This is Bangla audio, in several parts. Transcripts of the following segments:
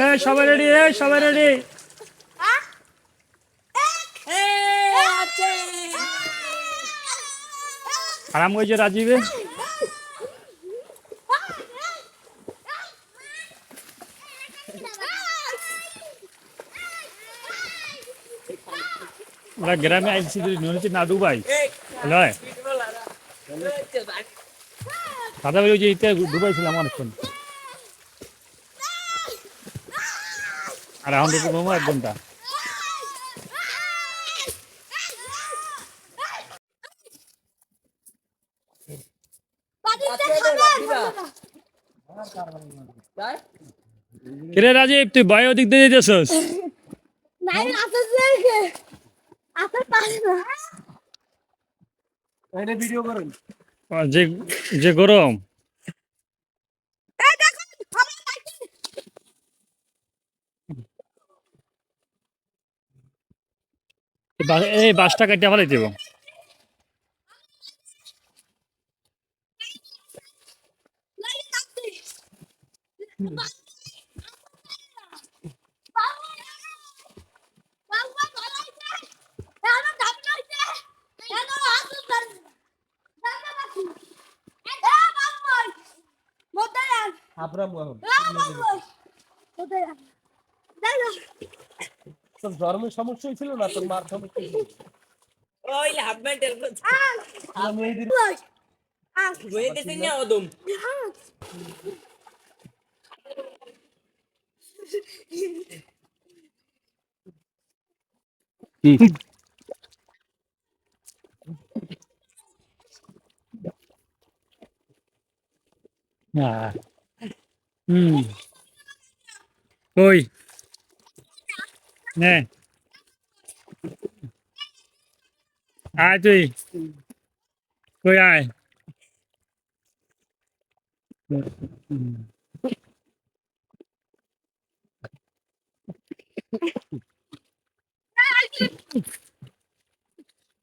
এ সবাই রেডি এ সবাই রেডি আরাম করছে, রাজীবে? ওরা গ্রামে আইসি হচ্ছে না ডুবাই নয় দাদা ভাই, ওই যে ইতে ডুবাই ছিলাম অনেকক্ষণ। আর এখন তো ঘুমো এক ঘণ্টা। কিরে রাজীব তুই ভয় ওদিক দিয়ে যেতেছস যে গরম এই দেখুন আমার বাইকে এই বাসটা কাটিয়ে ফেলাই দেবো। লাগে তোর ধর্মের সমস্যা ছিল না তোর মার সমস্যা ছিল। ওই হাফ মেন্টাল আমি এই দিন হ্যাঁ হুম। কই? নে। আয় তুই। কই আয়? হুম।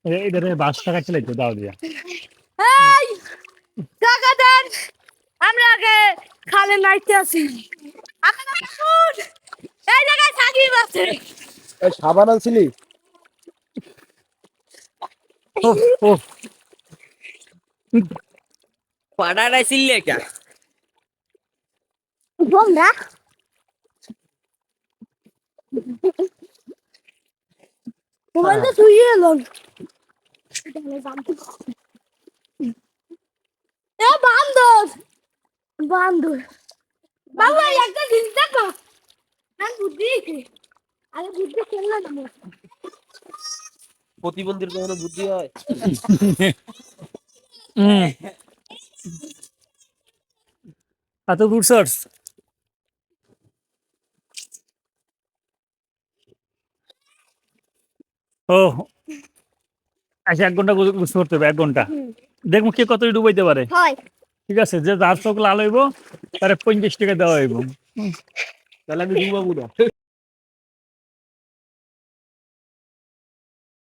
এ- এদের বাসটা কাটলে তো দাও দিয়া। এই টাকা দেন। আমরা আগে খালে নাইতে আছি আগে আসুন। এই জায়গায় আছে এই সাবান আনছিলি? পাড়াটা কে তো এ বান্দর। বান্দর। বাবা একটা জিনিস দেখো। না বুদ্ধি। আরে বুদ্ধি না প্রতিবন্ধীর কখনো বুদ্ধি হয়? এত সার্চ ও। আচ্ছা এক ঘণ্টা বুঝতে করতে হবে এক ঘণ্টা। দেখব কে কত ডুবাইতে পারে। ঠিক আছে যে যার চোখ লাল হইব তার পঞ্চাশ টাকা দেওয়া হইব। তাহলে আমি ডুবাবো না।